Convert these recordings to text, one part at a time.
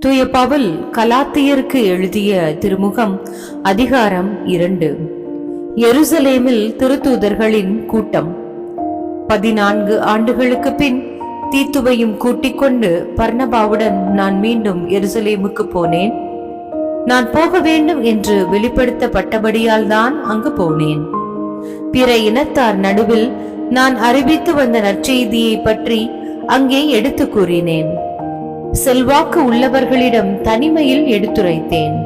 தூய பவுல் கலாத்தியருக்கு எழுதிய திருமுகம் அதிகாரம் இரண்டு. எருசலேமில் திருத்தூதர்களின் கூட்டம். பதினான்கு ஆண்டுகளுக்கு பின் தீத்துவையும் கூட்டிக் கொண்டு பர்ணபாவுடன் நான் மீண்டும் எருசலேமுக்கு போனேன். நான் போக வேண்டும் என்று வெளிப்படுத்தப்பட்டபடியால் தான் அங்கு போனேன். பிற இனத்தார் நடுவில் நான் அறிவித்து வந்த நற்செய்தியை பற்றி அங்கே எடுத்து கூறினேன். செல்வாக்கு உள்ளவர்களிடம் தனிமையில் எடுத்துரைத்தேன்.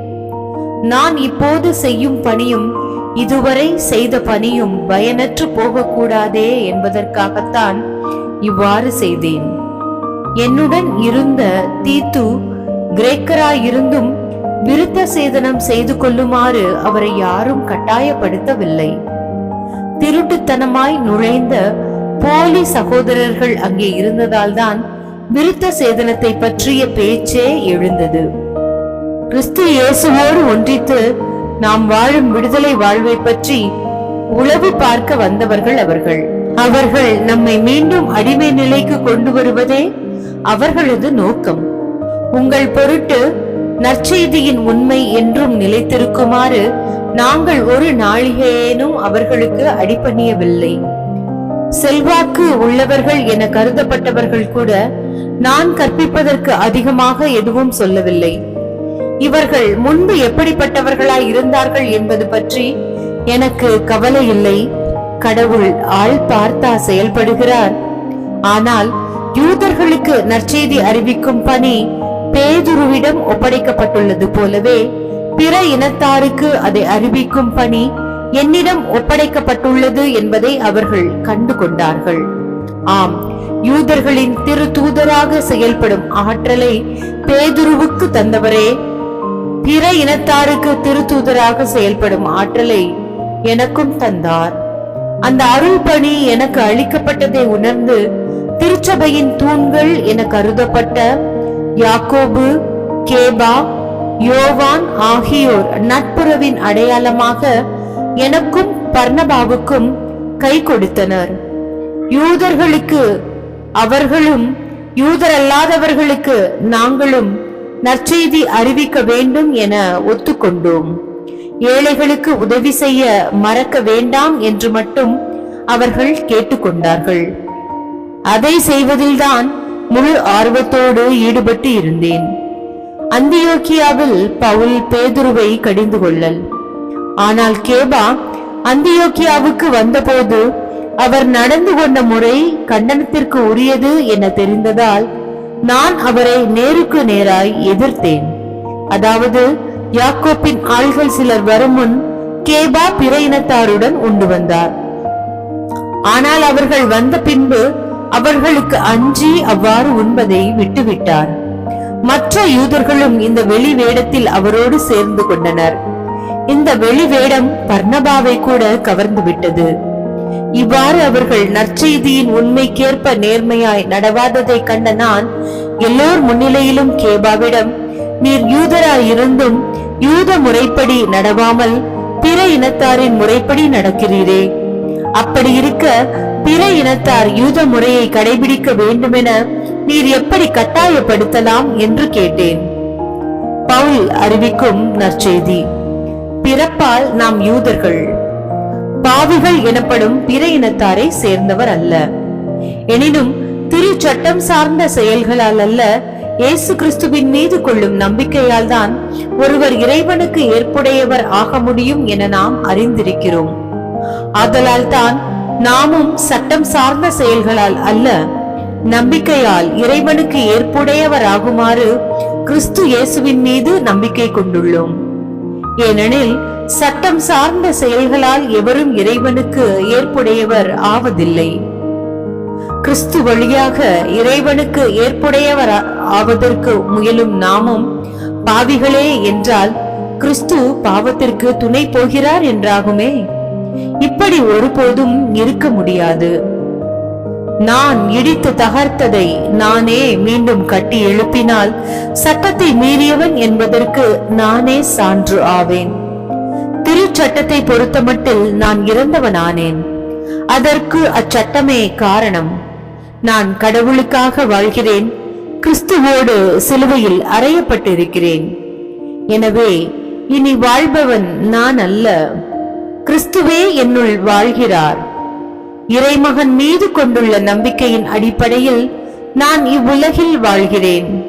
நான் இப்போது செய்யும் பணியும் இதுவரை செய்த பணியும் பயனற்று போகக்கூடாதே என்பதற்காகத்தான் இவ்வாறு செய்தேன். என்னுடன் இருந்த தீத்து கிரேக்கராயிருந்தும் விருத்த சேதனம் செய்து கொள்ளுமாறு அவரை யாரும் கட்டாயப்படுத்தவில்லை. திருட்டுத்தனமாய் நுழைந்த போலி சகோதரர்கள் அங்கே இருந்ததால்தான் விருத்த சேதனத்தை பற்றிய பேச்சே எழுந்தது. கிறிஸ்து இயேசுவோடு ஒன்றித்து நாம் வாழும் விடுதலை வாழ்வை பற்றி உளவு பார்க்க வந்தவர்கள் அவர்கள். அவர்கள் நம்மை மீண்டும் அடிமை நிலைக்கு கொண்டு வருவதே அவர்களது நோக்கம். உங்கள் பொருட்டு நற்செய்தியின் உண்மை என்றும் நிலைத்திருக்குமாறு நாங்கள் ஒரு நாளிகையேனும் அவர்களுக்கு அடிபணியவில்லை. செல்வாக்கு உள்ளவர்கள் என கருதப்பட்டவர்கள் கூட நான் கற்பிப்பதற்கு அதிகமாக எதுவும் சொல்லவில்லை. இவர்கள் முன்பு எப்படிப்பட்டவர்களாய் இருந்தார்கள் என்பது பற்றி எனக்கு கவலை இல்லை. கடவுள் ஆள் பார்த்தா செயல்படுகிறார். ஆனால் யூதர்களுக்கு நற்செய்தி அறிவிக்கும் பணி பேதுருவிடம் ஒப்படைக்கப்பட்டுள்ளது போலவே பிற இனத்தாருக்கு அதை அறிவிக்கும் பணி என்னிடம் ஒப்படைக்கப்பட்டுள்ளது என்பதை அவர்கள் கண்டு கொண்டார்கள். ஆம் யூதர்களின் திரு தூதராக செயல்படும் ஆற்றலை பேதுருவுக்கு தந்தவரே பிற இனத்தாருக்கு திருத்தூதராக செயல்படும் ஆற்றலை எனக்கும் தந்தார். அந்த அருள் பணி எனக்கு அளிக்கப்பட்டதை உணர்ந்து திருச்சபையின் தூண்கள் என கருதப்பட்ட யாக்கோபு கேபா யோவான் ஆகியோர் நட்புறவின் அடையாளமாக எனக்கும் பர்ணபாவுக்கும் கை கொடுத்தனர். யூதர்களுக்கு அவர்களும் யூதரல்லாதவர்களுக்கு நாங்களும் நற்செய்தி அறிவிக்க வேண்டும் என ஒத்துக்கொண்டோம். ஏழைகளுக்கு உதவி செய்ய மறக்க வேண்டாம் என்று மட்டும் அவர்கள் கேட்டுக்கொண்டார்கள். அதை செய்வதில்தான் முழு ஆர்வத்தோடு ஈடுபட்டு இருந்தேன். அந்தியோக்கியாவில் பவுல் பேதுருவை கடிந்து கொள்ளல். ஆனால் கேபா அந்தியோக்கியாவுக்கு வந்தபோது அவர் நடந்து கொண்ட முறை கண்டனத்திற்கு உரியது என தெரிந்ததால் நான் அவரை நேருக்கு நேராய் எதிர்த்தேன். அதாவது யாக்கோப்பின் ஆள்கள் சிலர் வரும் முன் கேபா பிற இனத்தாருடன் உண்டு வந்தார். ஆனால் அவர்கள் வந்த பின்பு அவர்களுக்கு அஞ்சி அவ்வாறு உண்பதை விட்டுவிட்டார். மற்ற யூதர்களும் இந்த வெளி வேடத்தில் அவரோடு சேர்ந்து கொண்டனர். இந்த வெளி வேடம் பர்ணபாவை கூட கவர்ந்து விட்டது இவ்வாறு அவர்கள் நற்செய்தியின் உண்மைக்கேற்ப நேர்மையாய் நடவாததை கண்ட நான் எல்லோர் முன்னிலையிலும் கேபாவிடம் நீர் யூதராய் இருந்தும் யூத முறைப்படி நடவாமல் பிற இனத்தாரின் முறைப்படி நடக்கிறீரே. அப்படி இருக்க பிற இனத்தார் யூத முறையை கடைபிடிக்க வேண்டுமென நீர் எப்படி கட்டாயப்படுத்தலாம்? என்று கேட்டேன். பவுல் அறிவிக்கும் நற்செய்தி பிறப்பால் நாம் யூதர்கள். பாவிகள் எனப்படும் பிற இனத்தாரை சேர்ந்தவர் அல்ல. எனினும் திரு சட்டம் சார்ந்த செயல்களால் அல்ல இயேசு கிறிஸ்துவின் மீது கொள்ளும் நம்பிக்கையால் தான் ஒருவர் இறைவனுக்கு ஏற்புடையவர் ஆக முடியும் என நாம் அறிந்திருக்கிறோம். ஆதலால் தான் நாமும் சட்டம் சார்ந்த செயல்களால் அல்ல நம்பிக்கையால் இறைவனுக்கு ஏற்புடையவர் ஆகுமாறு கிறிஸ்து இயேசுவின் மீது நம்பிக்கை கொண்டுள்ளோம். ஏனெனில் சட்டம் சார்ந்த செயல்களால் எவரும் இறைவனுக்கு ஏற்புடையவர் ஆவதில்லை. கிறிஸ்து வழியாக இறைவனுக்கு ஏற்புடையவர் ஆவதற்கு முயலும் நாமும் பாவிகளே என்றால் கிறிஸ்து பாவத்திற்கு துணை போகிறார் என்றாகுமே? இப்படி ஒருபோதும் இருக்க முடியாது. நான் இடித்து தகர்த்ததை நானே மீண்டும் கட்டி எழுப்பினால் சட்டத்தை மீறியவன் என்பதற்கு நானே சான்று ஆவேன். திருச்சட்டத்தை பொறுத்தமட்டில் நான் இறந்தவனானேன். அதற்கு அச்சட்டமே காரணம். நான் கடவுளுக்காக வாழ்கிறேன். கிறிஸ்துவோடு சிலுவையில் அறையப்பட்டிருக்கிறேன். எனவே இனி வாழ்பவன் நான் அல்ல. கிறிஸ்துவே என்னுள் வாழ்கிறார். இறைமகன் மீது கொண்டுள்ள நம்பிக்கையின் அடிப்படையில் நான் இவ்வுலகில் வாழ்கிறேன்.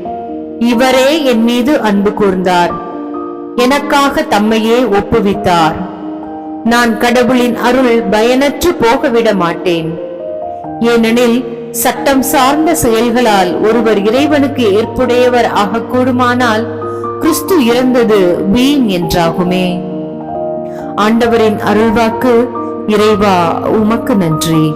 இவரே என் மீது அன்பு கூர்ந்தார். எனக்காக தம்மையே ஒப்புவித்தார். நான் கடவுளின் அருள் பயனற்று போகவிட மாட்டேன். ஏனெனில் சட்டம் சார்ந்த செயல்களால் ஒருவர் இறைவனுக்கு ஏற்புடையவர் ஆகக்கூடுமானால் கிறிஸ்து இறந்தது வீண் என்றாகுமே. ஆண்டவரின் அருள்வாக்கு இறைவா உமக்கு நன்றி.